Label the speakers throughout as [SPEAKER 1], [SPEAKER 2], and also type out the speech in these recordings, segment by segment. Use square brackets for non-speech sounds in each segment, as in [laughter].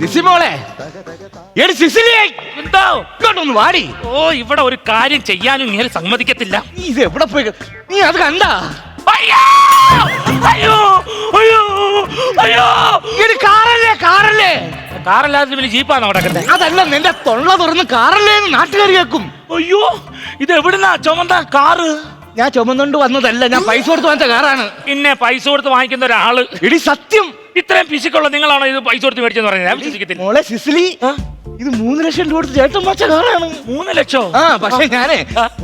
[SPEAKER 1] CC മോളെ. എടി സിസിലിയെ.
[SPEAKER 2] എന്തോ?
[SPEAKER 1] ഇങ്ങോട്ടൊന്ന് വാടി.
[SPEAKER 2] ഓ ഇവിടെ ഒരു കാര്യം ചെയ്യാനും ഇങ്ങനെ സമ്മതിക്കത്തില്ല.
[SPEAKER 1] നീ ഇത് എവിടെ പോയി നീ അത് കണ്ടാ?
[SPEAKER 2] അയ്യോ! അയ്യോ! അയ്യോ! അയ്യോ!
[SPEAKER 1] എടി കാറല്ലേ കാറല്ലേ?
[SPEAKER 2] കാറല്ലാതെ പിന്നെ ജീപ്പാണോ
[SPEAKER 1] അതല്ല നിന്റെ തൊള്ള തുറന്ന് കാറല്ലേ നാട്ടുകാർ കേൾക്കും.
[SPEAKER 2] അയ്യോ ഇത് എവിടുന്നാ ചുമന്ന കാറ്?
[SPEAKER 1] ഞാൻ ചുമന്നുകൊണ്ട് വന്നതല്ല ഞാൻ പൈസ കൊടുത്ത് വാങ്ങിച്ച കാറാണ്.
[SPEAKER 2] പിന്നെ പൈസ കൊടുത്ത് വാങ്ങിക്കുന്ന ഒരാൾ.
[SPEAKER 1] ഇടി സത്യം.
[SPEAKER 2] ഇത്രയും പിശുക്കുള്ള നിങ്ങളാണോ ഇത് പൈസ കൊടുത്ത് മേടിച്ചെന്ന് പറഞ്ഞത് ഞാൻ വിശ്വസിക്കത്തില്ല.
[SPEAKER 1] മോളെ സിസിലി ഇത് മൂന്ന് ലക്ഷം രൂപ കൊടുത്ത് ചേട്ടൻ വാങ്ങിച്ച കാറാണ്.
[SPEAKER 2] മൂന്ന് ലക്ഷോ?
[SPEAKER 1] ആ പക്ഷെ ഞാനേ.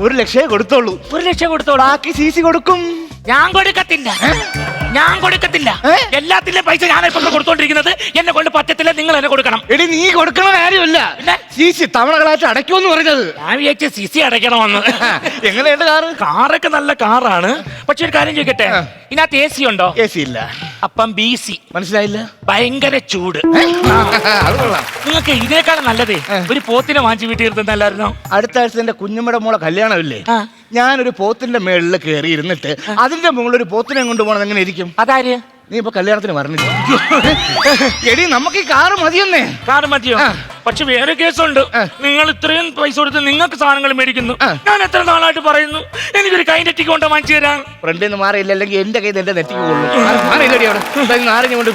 [SPEAKER 1] ഒരു ലക്ഷേ കൊടുത്തോളൂ.
[SPEAKER 2] ഒരു ലക്ഷം കൊടുത്തോളൂ.
[SPEAKER 1] ബാക്കി സി സി കൊടുക്കും.
[SPEAKER 2] ഞാൻ കൊടുക്കത്തില്ല. ഞാൻ കൊടുക്കത്തില്ല. എല്ലാത്തിന്റെ പൈസ ഞാൻ ഇപ്പൊ കൊടുത്തോണ്ടിരിക്കുന്നത്. എന്നെ കൊണ്ട് പറ്റത്തില്ല നിങ്ങൾ എന്നെ കൊടുക്കണം.
[SPEAKER 1] എടി നീ കൊടുക്കണ കാര്യമില്ല.
[SPEAKER 2] സിസി
[SPEAKER 1] സി സി തവണകളായിട്ട് അടയ്ക്കുമെന്ന് പറഞ്ഞത്.
[SPEAKER 2] ഞാൻ വിചാരിച്ച സിസി അടയ്ക്കണമെന്ന്. [laughs]
[SPEAKER 1] എങ്ങനെയുണ്ട് കാറ്?
[SPEAKER 2] കാറൊക്കെ നല്ല കാറാണ്. പക്ഷെ ഒരു കാര്യം ചോദിക്കട്ടെ. ഇതിനകത്ത് എ സി ഉണ്ടോ?
[SPEAKER 1] എ സി ഇല്ല.
[SPEAKER 2] അപ്പം ബി സി
[SPEAKER 1] മനസ്സിലായില്ല?
[SPEAKER 2] ഭയങ്കര ചൂട്.
[SPEAKER 1] അത് കൊള്ളാം.
[SPEAKER 2] നിങ്ങൾക്ക് ഇതിനേക്കാളും നല്ലതേ. ഒരു പോത്തിനെ വാങ്ങിച്ചു വീട്ടിൽ ഇരുന്നല്ലായിരുന്നോ
[SPEAKER 1] അടുത്ത ആഴ്ച എന്റെ കുഞ്ഞുമ്മയുടെ മോളെ കല്യാണമില്ലേ?
[SPEAKER 2] ആ.
[SPEAKER 1] ഞാനൊരു പോത്തിന്റെ മേളിൽ കയറി ഇരുന്നിട്ട് അതിന്റെ മുകളിൽ ഒരു പോത്തിനെ കൊണ്ടുപോകണം എങ്ങനെ ഇരിക്കും?
[SPEAKER 2] അതാര്?
[SPEAKER 1] നീ ഇപ്പൊ കല്യാണത്തിന് പറഞ്ഞില്ല എടി നമുക്ക് ഈ കാറ് മതിയെന്നേ.
[SPEAKER 2] കാറ് മതിയോ?
[SPEAKER 1] ആ.
[SPEAKER 2] പക്ഷെ വേറെ കേസുണ്ട്. നിങ്ങൾ ഇത്രയും പൈസ കൊടുത്ത് നിങ്ങൾക്ക് സാധനങ്ങൾ മേടിക്കുന്നു. ഞാൻ എത്ര നാളായിട്ട് പറയുന്നു? എനിക്കൊരു കൈ നെറ്റിക്ക് കൊണ്ട് വാങ്ങിച്ചു തരാൻ.
[SPEAKER 1] ഫ്രണ്ടിൽ നിന്ന് മാറിയില്ല അല്ലെങ്കിൽ എന്റെ കൈ എന്റെ നെറ്റിക്ക് കൊള്ളും. നാരങ്ങ കൊണ്ട്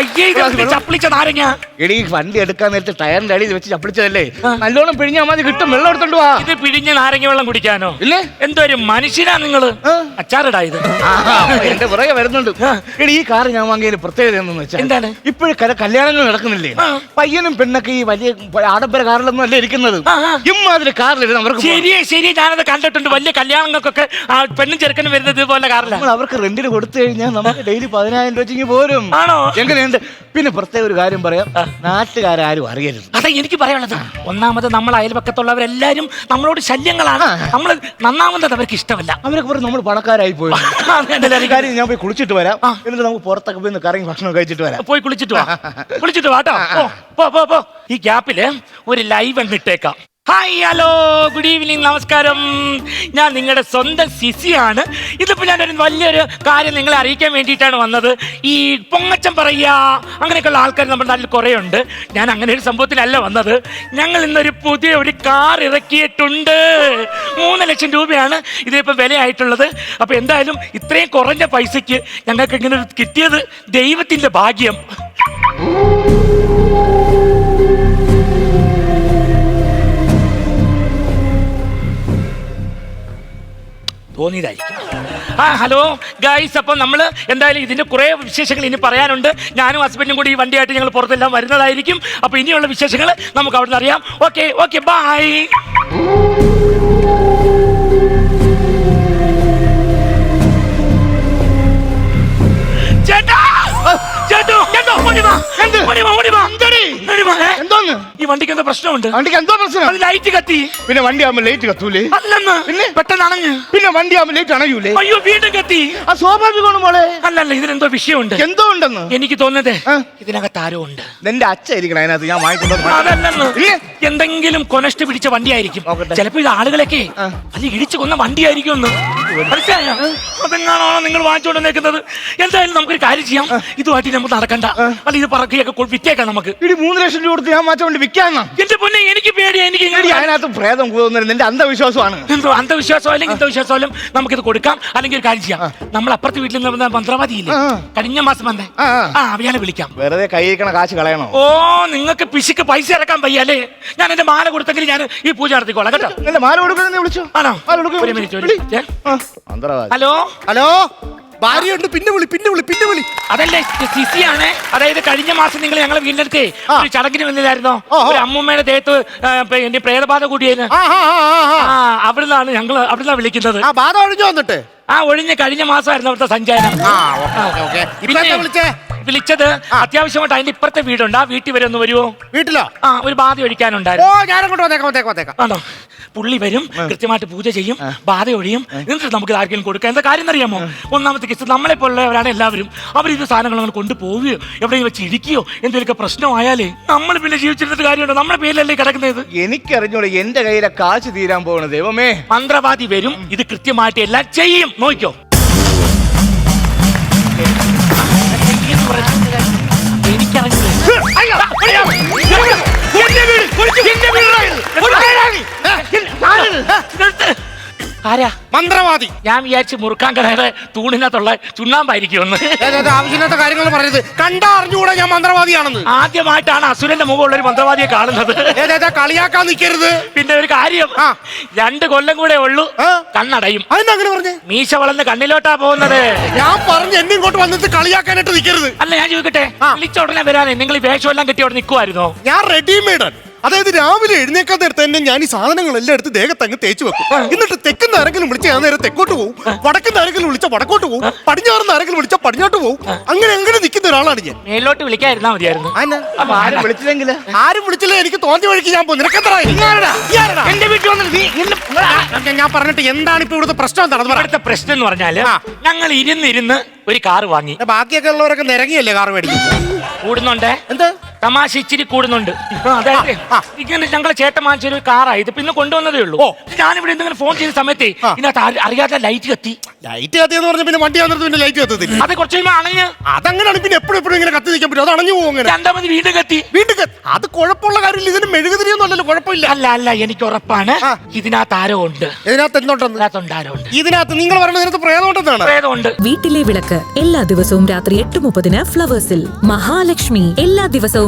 [SPEAKER 2] അയ്യേ ചപ്പിളിച്ച നാരങ്ങ.
[SPEAKER 1] എടി വണ്ടി എടുക്കാൻ നേരത്തെ ടയറിന്റെ അടിയിൽ വെച്ച് ചപ്പിളിച്ചതല്ലേ? നല്ലോണം പിഴിഞ്ഞാൽ മതി കിട്ടും. വെള്ളം എടുത്തോണ്ട് വാ.
[SPEAKER 2] ഇത് പിഴിഞ്ഞ നാരങ്ങ വെള്ളം കുടിക്കാനോ?
[SPEAKER 1] ഇല്ലേ?
[SPEAKER 2] എന്തോ ഒരു മനുഷ്യനാ നിങ്ങൾ.
[SPEAKER 1] അച്ചാറിടായത് എന്റെ പുറകെ വരുന്നുണ്ട്. എടി ഈ കാറ് ഞാൻ വാങ്ങിയതിന് പ്രത്യേകത വെച്ചാൽ
[SPEAKER 2] എന്താണ്?
[SPEAKER 1] ഇപ്പോഴും കല്യാണങ്ങൾ നടക്കുന്നില്ലേ? പയ്യനും പെണ്ണൊക്കെ ഈ വലിയ ആഡംബര കാറിലൊന്നും അല്ല ഇരിക്കുന്നത്. ഇമ്മാതിരി കാറിലിരുന്ന് അവർക്ക്.
[SPEAKER 2] ശരിയെ ശരി ഞാനത് കണ്ടിട്ടുണ്ട്. വലിയ കല്യാണങ്ങൾക്കൊക്കെ ആ പെണ്ണും ചെറുക്കനും വരുന്നത് ഇതുപോലെ കാറില്ല
[SPEAKER 1] നമ്മൾ അവർക്ക് റെന്റിന് കൊടുത്തു കഴിഞ്ഞാൽ നമുക്ക് ഡെയിലി പതിനായിരം രൂപ പോരും.
[SPEAKER 2] ആണോ?
[SPEAKER 1] എങ്ങനെയുണ്ട്? പിന്നെ പ്രത്യേക ഒരു കാര്യം പറയാം. നാട്ടുകാരും അറിയരുത്.
[SPEAKER 2] അതെ എനിക്ക് പറയാനുള്ളത്. ഒന്നാമത് നമ്മൾ അയൽപക്കത്തുള്ളവരെല്ലാരും നമ്മളോട് ശല്യങ്ങളാണ്. നമ്മൾ നന്നാവുന്നത് അവർക്ക് ഇഷ്ടമല്ല.
[SPEAKER 1] അവരൊക്കെ പറഞ്ഞു നമ്മൾ പണക്കാരായി പോയി. കാര്യം ഞാൻ പോയി കുളിച്ചിട്ട് വരാം. എന്നിട്ട് നമുക്ക് പുറത്തൊക്കെ പോയി കറങ്ങി ഭക്ഷണം കഴിച്ചിട്ട് വരാം.
[SPEAKER 2] പോയി കുളിച്ചിട്ട് വാ. [laughs] കുളിച്ചിട്ട് വാട്ടോ പോ പോ പോ. ഈ ഗ്യാപ്പിൽ ഒരു ലൈവ് അങ്ങ് ഇട്ടേക്കാം. ഹായ് ഹലോ ഗുഡ് ഈവനിങ് നമസ്കാരം. ഞാൻ നിങ്ങളുടെ സ്വന്തം സിസിയാണ്. ഇതിപ്പോൾ ഞാനൊരു വലിയൊരു കാര്യം നിങ്ങളെ അറിയിക്കാൻ വേണ്ടിയിട്ടാണ് വന്നത്. ഈ പൊങ്ങച്ചം പറയുക അങ്ങനെയൊക്കെയുള്ള ആൾക്കാർ നമ്മുടെ നാട്ടിൽ കുറേ ഉണ്ട് ഞാൻ അങ്ങനെ ഒരു സംഭവത്തിലല്ല വന്നത്. ഞങ്ങൾ ഇന്നൊരു പുതിയ ഒരു കാർ ഇറക്കിയിട്ടുണ്ട്. മൂന്ന് ലക്ഷം രൂപയാണ് ഇതിപ്പോൾ വിലയായിട്ടുള്ളത്. അപ്പോൾ എന്തായാലും ഇത്രയും കുറഞ്ഞ പൈസയ്ക്ക് ഞങ്ങൾക്ക് ഇങ്ങനെ കിട്ടിയത് ദൈവത്തിന്റെ ഭാഗ്യം. തോന്നിയതായിരിക്കും. ആ ഹലോ ഗൈസ് അപ്പം നമ്മൾ എന്തായാലും ഇതിന്റെ കുറേ വിശേഷങ്ങൾ ഇനി പറയാനുണ്ട്. ഞാനും ഹസ്ബൻഡും കൂടി ഈ വണ്ടിയായിട്ട് ഞങ്ങൾ പുറത്തെല്ലാം വരുന്നതായിരിക്കും. അപ്പോൾ ഇനിയുള്ള വിശേഷങ്ങൾ നമുക്ക് അവിടെ നിന്ന് അറിയാം. ഓക്കെ ഓക്കെ ബായ് ചേട്ടാ! വണ്ടിക്ക് എന്തോ പ്രശ്നമുണ്ട്.
[SPEAKER 1] വണ്ടിക്ക് എന്തോ പ്രശ്നം?
[SPEAKER 2] അത് ലൈറ്റ് കത്തി.
[SPEAKER 1] പിന്നെ വണ്ടി ആവുമ്പോ ലൈറ്റ് കത്തൂലേ?
[SPEAKER 2] അല്ലെന്ന്.
[SPEAKER 1] പിന്നെ?
[SPEAKER 2] പെട്ടെന്ന് അണഞ്ഞ്
[SPEAKER 1] പിന്നെ വണ്ടി ആവുമ്പോ ലൈറ്റ് അണയൂലേ?
[SPEAKER 2] അയ്യോ വീണ്ടും കത്തി.
[SPEAKER 1] ആ സ്വാഭാവികമാണ് മോളെ.
[SPEAKER 2] അല്ലല്ല ഇതിനെന്തോ വിഷയമുണ്ട്.
[SPEAKER 1] എന്തോ ഉണ്ടെന്ന്?
[SPEAKER 2] എനിക്ക് തോന്നുന്നത്. ഇതിനകത്ത് ആരോ ഉണ്ട്.
[SPEAKER 1] നിന്റെ അച്ഛൻ ഇരിക്കണം അതിനകത്ത് ഞാൻ വാങ്ങിക്കൊണ്ടു
[SPEAKER 2] എന്തെങ്കിലും കൊനഷ്ട് പിടിച്ച വണ്ടിയായിരിക്കും. ചിലപ്പോ ഇത് ആളുകളൊക്കെ
[SPEAKER 1] അല്ലെങ്കിൽ
[SPEAKER 2] അത് ഇടിച്ചു കൊന്ന വണ്ടിയായിരിക്കും ഒന്ന് മനസ്സിലായോ? അതെങ്ങാണോ നിങ്ങൾ വാങ്ങിച്ചുകൊണ്ട് നിൽക്കുന്നത് എന്തായാലും നമുക്കൊരു കാര്യം ചെയ്യാം. ഇതുമായിട്ട് നമുക്ക് നടക്കണ്ട. അല്ല ഇത് പറക്കിയൊക്കെ വിറ്റേക്കാം നമുക്ക്.
[SPEAKER 1] ഇടി മൂന്ന് ലക്ഷം രൂപ കൊടുത്ത് ഞാൻ മാറ്റം വിൽക്കാന്നാ.
[SPEAKER 2] എന്റെ പൊന്നെ എനിക്ക് പേടിയാ എനിക്ക്
[SPEAKER 1] അതിനകത്ത് പ്രേതം കൂടുന്നില്ല നിന്റെ അന്ധവിശ്വാസമാണ്.
[SPEAKER 2] എന്തോ അന്ധവിശ്വാസം അല്ലെങ്കിൽ അന്ധവിശ്വാസം നമുക്കിത് കൊടുക്കാം അല്ലെങ്കിൽ ഒരു കാര്യം ചെയ്യാം. നമ്മൾ അപ്പുറത്തെ വീട്ടിൽ നിന്ന് മന്ത്രവാദി ഇല്ലേ. കഴിഞ്ഞ മാസം വന്നേ.
[SPEAKER 1] ആ,
[SPEAKER 2] അവയാളെ വിളിക്കാം.
[SPEAKER 1] വെറുതെ കൈക്കണ കാശ് കളയണോ?
[SPEAKER 2] ഓ നിങ്ങൾക്ക് പിശുക്ക് പൈസ ഇറക്കാൻ വയ്യല്ലേ ഞാൻ എന്റെ മാല കൊടുത്തെങ്കിൽ ഞാൻ ഈ പൂജ നടത്തിക്കോളാം കേട്ടോ?
[SPEAKER 1] മാല കൊടുക്കുന്ന വിളിച്ചു?
[SPEAKER 2] ആണോ?
[SPEAKER 1] മാല കൊടുക്കും
[SPEAKER 2] ഒരു മിനിറ്റ്. ഹലോ?
[SPEAKER 3] ഹലോ? ഭാര്യയുണ്ട്. പിന്നെ വിളി പിന്നെ വിളി പിന്നെ വിളി.
[SPEAKER 2] അതല്ലേ സിസിയാണ്? അതായത് കഴിഞ്ഞ മാസം നിങ്ങൾ ഞങ്ങളെ വീടിനടുത്ത്
[SPEAKER 3] ആ.
[SPEAKER 2] ഒരു ചടങ്ങിന് വന്നില്ലായിരുന്നോ
[SPEAKER 3] ഓ, ഓ.
[SPEAKER 2] ഒരു അമ്മൂമ്മയുടെ ദേഹത്ത് എന്റെ പ്രേതബാധ.
[SPEAKER 3] ആ
[SPEAKER 2] അവിടുന്നാണ് ഞങ്ങൾ അവിടുന്നാണ് വിളിക്കുന്നത്.
[SPEAKER 3] ആ ബാധ ഒഴിഞ്ഞു വന്നിട്ട്?
[SPEAKER 2] ആ ഒഴിഞ്ഞ കഴിഞ്ഞ മാസമായിരുന്നു അവിടുത്തെ സഞ്ചാരം.
[SPEAKER 3] വിളിച്ചേ?
[SPEAKER 2] വിളിച്ചത് അത്യാവശ്യമായിട്ട് അതിന്റെ ഇപ്പുറത്തെ വീടുണ്ട്. ആ വീട്ടിൽ വരെ ഒന്ന് വരുമോ
[SPEAKER 3] വീട്ടിലോ?
[SPEAKER 2] ആ ഒരു ബാധ
[SPEAKER 3] ഓ
[SPEAKER 2] ഒഴിക്കാനുണ്ടായിരുന്നു
[SPEAKER 3] ഞാനങ്ങോട്ട് വന്നേക്കാം വന്നേക്കാം വന്നേക്കാം.
[SPEAKER 2] ആണോ? പുള്ളി വരും കൃത്യമായിട്ട് പൂജ ചെയ്യും ബാധ ഒഴിയും എന്നിട്ട് നമുക്ക് ആർക്കെങ്കിലും കൊടുക്കാം? എന്താ കാര്യം അറിയാമോ ഒന്നാമത്തെ കേസ് നമ്മളെ പോലുള്ളവരാണ് എല്ലാവരും. അവർ ഇത് സാധനങ്ങൾ അങ്ങനെ കൊണ്ടുപോവുകയോ എവിടെയെങ്കിലും വെച്ച് ഇടിക്കുകയോ എന്തെങ്കിലുമൊക്കെ പ്രശ്നമായാലേ നമ്മൾ പിന്നെ ജീവിച്ചിരുന്നിട്ട് കാര്യമുണ്ടോ? നമ്മുടെ പേരിലല്ലേ കിടക്കുന്നത്?
[SPEAKER 1] എനിക്കറിഞ്ഞൂടെ എന്റെ കയ്യിലെ കാശ് തീരാൻ പോകണ ദൈവമേ.
[SPEAKER 2] മന്ത്രവാദി വരും ഇത് കൃത്യമായിട്ട് എല്ലാം ചെയ്യും. നോക്കിക്കോ. ആരാ?
[SPEAKER 3] മന്ത്രവാദി.
[SPEAKER 2] ഞാൻ വിചാരിച്ച് മുറുക്കാൻ കടയുടെ തൂണിനകത്തുള്ള ചുണ്ണാമ്പായിരിക്കുമെന്ന്.
[SPEAKER 3] ഏതേത് ആവശ്യമില്ലാത്ത കാര്യങ്ങൾ പറയരുത്. കണ്ടാ അറിഞ്ഞുകൂടാ ഞാൻ മന്ത്രവാദിയാണെന്ന്.
[SPEAKER 2] ആദ്യമായിട്ടാണ് അസുരന്റെ മുഖമുള്ള ഒരു മന്ത്രവാദിയെ കാണുന്നത്.
[SPEAKER 3] ഏതേതാ കളിയാക്കാൻ നിൽക്കരുത്
[SPEAKER 2] പിന്നെ ഒരു കാര്യം.
[SPEAKER 3] ആ.
[SPEAKER 2] രണ്ട് കൊല്ലം കൂടെ ഉള്ളൂ.
[SPEAKER 3] ആ.
[SPEAKER 2] കണ്ണടയും.
[SPEAKER 3] അതെന്താ അങ്ങനെ പറഞ്ഞേ?
[SPEAKER 2] മീശ വളർന്ന് കണ്ണിലോട്ടാ പോകുന്നത്.
[SPEAKER 3] ഞാൻ പറഞ്ഞു എന്നെ ഇങ്ങോട്ട് വന്നിട്ട് കളിയാക്കാനായിട്ട് നിൽക്കരുത്
[SPEAKER 2] അല്ല ഞാൻ ചോദിക്കട്ടെ?
[SPEAKER 3] ആ.
[SPEAKER 2] വിളിച്ച ഉടനെ വരാനേ നിങ്ങൾ ഈ വേഷം എല്ലാം കെട്ടി അവിടെ നിൽക്കുമായിരുന്നോ
[SPEAKER 3] ഞാൻ റെഡിമെയ്ഡ് അതായത് രാവിലെ എഴുന്നേക്കാൻ നേരത്തെ തന്നെ ഞാൻ ഈ സാധനങ്ങളെല്ലാം എടുത്ത് ദേഹത്ത് അങ്ങ് തേച്ച് വെക്കും. എന്നിട്ട് തെക്കുന്ന ആരെങ്കിലും വിളിച്ച ഞാൻ നേരെ തെക്കോട്ട് പോകും വടക്കുന്ന ആരെങ്കിലും വിളിച്ച വടക്കോട്ട് പോകും പടിഞ്ഞാറുന്ന ആരെങ്കിലും വിളിച്ച പടിഞ്ഞോട്ട് പോകും അങ്ങനെ അങ്ങനെ നിൽക്കുന്ന ഒരാളാണ് ഞാൻ.
[SPEAKER 2] മേലോട്ട് വിളിക്കാതിരുന്നാ മതിയായിരുന്നു.
[SPEAKER 1] ആരും വിളിച്ചില്ലെങ്കിൽ
[SPEAKER 3] ആരും വിളിച്ചില്ല. എനിക്ക് തോന്നി വഴിക്ക് ഞാൻ പോകും
[SPEAKER 1] എന്റെ വീട്ടിൽ വന്നിട്ട്
[SPEAKER 3] ഞാൻ പറഞ്ഞിട്ട് എന്താണ് ഇപ്പൊ ഇവിടുത്തെ പ്രശ്നം എന്താണ് പറ.
[SPEAKER 2] പ്രശ്നം എന്ന്
[SPEAKER 3] പറഞ്ഞാൽ
[SPEAKER 2] ഞങ്ങൾ ഇരുന്നിരുന്ന് ഒരു കാർ വാങ്ങി.
[SPEAKER 3] ബാക്കിയൊക്കെ ഉള്ളവരൊക്കെ നിരങ്ങിയല്ലേ കാർ മേടിക്കും
[SPEAKER 2] കൂടുന്നുണ്ടേ?
[SPEAKER 3] എന്ത്?
[SPEAKER 2] തമാശ ഇച്ചിരി കൂടുന്നുണ്ട്. അതായത്. ഇങ്ങനെ ഞങ്ങൾ ചേട്ടൻ വാങ്ങിച്ചൊരു കാറായി ഇത് പിന്നെ കൊണ്ടുവന്നതേ ഉള്ളൂ.
[SPEAKER 3] ഓ.
[SPEAKER 2] ഞാനിവിടെ എന്തെങ്കിലും ഫോൺ ചെയ്ത സമയത്ത്. ഇതിനകത്ത് അറിയാത്ത അറിയാതെ ലൈറ്റ് കത്തി.
[SPEAKER 3] ലൈറ്റ് കത്തിയെന്ന് പറഞ്ഞ പിന്നെ വണ്ടി വന്നിട്ട് പിന്നെ ലൈറ്റ് കത്തത്തില്ല.
[SPEAKER 2] അത് കുറച്ച് അണഞ്ഞ്.
[SPEAKER 3] അതങ്ങനെയാണ് പിന്നെ എപ്പോഴും എപ്പോഴും ഇങ്ങനെ കത്തി നിൽക്കാൻ പറ്റും. അത് അണഞ്ഞു പോകും
[SPEAKER 2] രണ്ടാമത് വീണ്ടും കത്തി.
[SPEAKER 3] വീണ്ടും കത്തി. അത് കുഴപ്പമുള്ള കാര്യമില്ല. ഇതിന് മെഴുകുതിരിയൊന്നും അല്ലല്ലോ കുഴപ്പമില്ല.
[SPEAKER 2] അല്ല അല്ല എനിക്ക് ഉറപ്പാണ്. ഇതിനകത്ത് ആരോ ഉണ്ട്.
[SPEAKER 3] ഇതിനകത്ത് എന്തുണ്ടെന്ന്?
[SPEAKER 2] ആരോ ഉണ്ട്.
[SPEAKER 3] ഇതിനകത്ത് നിങ്ങൾ പറയുന്നത് ഇതിനകത്ത് പ്രേതമുണ്ടെന്നാണ്
[SPEAKER 2] പ്രേതമുണ്ട്
[SPEAKER 4] വീട്ടിലെ വിളക്ക് എല്ലാ ദിവസവും രാത്രി എട്ട് മുപ്പതിന് ഫ്ലവേഴ്സിൽ മഹാലക്ഷ്മി എല്ലാ ദിവസവും